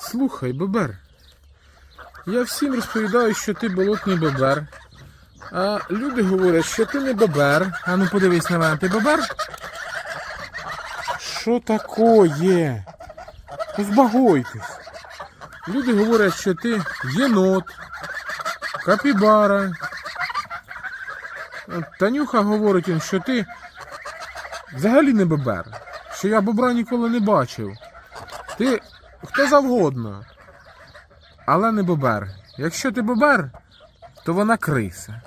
Слухай, бобер. Я всім розповідаю, що ти болотний бобер. А люди говорять, що ти не бобер. А ну подивись на мене, ти бобер? Що такое? Позбагойтесь. Люди говорять, що ти єнот, капібара. Танюха говорить їм, що ти взагалі не бобер. Що я бобра ніколи не бачив. Ти хто завгодно. Але не бобер. Якщо ти бобер, то вона криса.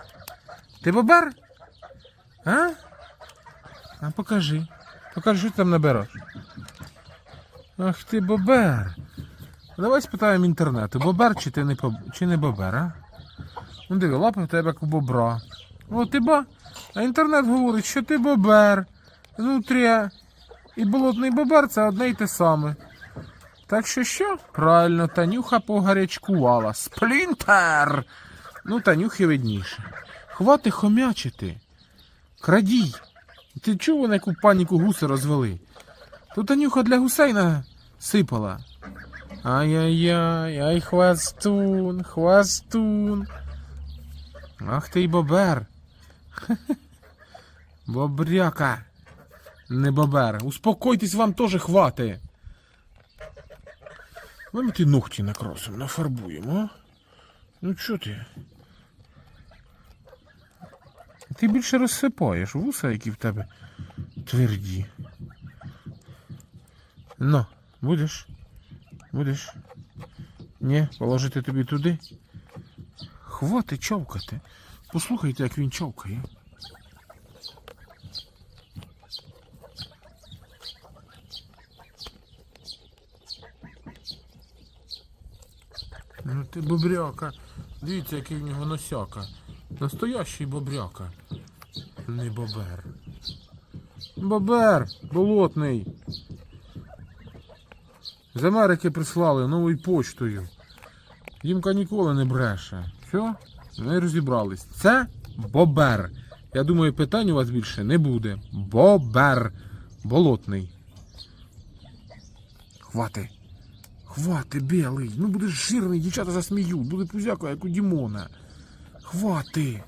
Ти бобер? А? А покажи. Покажи, що ти там набереш. Ах ти бобер. Давай спитаємо інтернету, бобер чи ти не, чи не бобер, а? Ну диви, лапи в тебе як у бобра. О, ти ба. А інтернет говорить, що ти бобер. Нутрія. І болотний бобер це одне й те саме. Так що що? Правильно, Танюха погарячкувала. Сплінтер! Ну, Танюхи видніше. Хвати хомячити. Крадій. Ти чув, вони яку паніку гуси розвели? Тут Танюха для гусей насипала. Ай-яй-яй, ай хвастун, хвастун. Ах ти й бобер. Бобряка. Не бобер. Успокойтесь, вам теж хвати. Ну, ми ті ногті накрасимо, нафарбуємо? Ну чо ти? Ти більше розсипаєш вуса, які в тебе тверді. Ну, будеш? Будеш? Ні, положити тобі туди. Хвати човкати. Послухайте, як він човкає. Ну ти бобряка. Дивіться, який в нього носяка. Настоящий бобряка. Не бобер. Бобер, болотний. З Америки прислали новою почтою. Дімка ніколи не бреше. Все, не розібрались. Це бобер. Я думаю, питань у вас більше не буде. Бобер. Болотний. Хвати. Хвати, білий. Ну будеш жирний, дівчата засміють. Буде пузяка, як у Дімона. Хвати.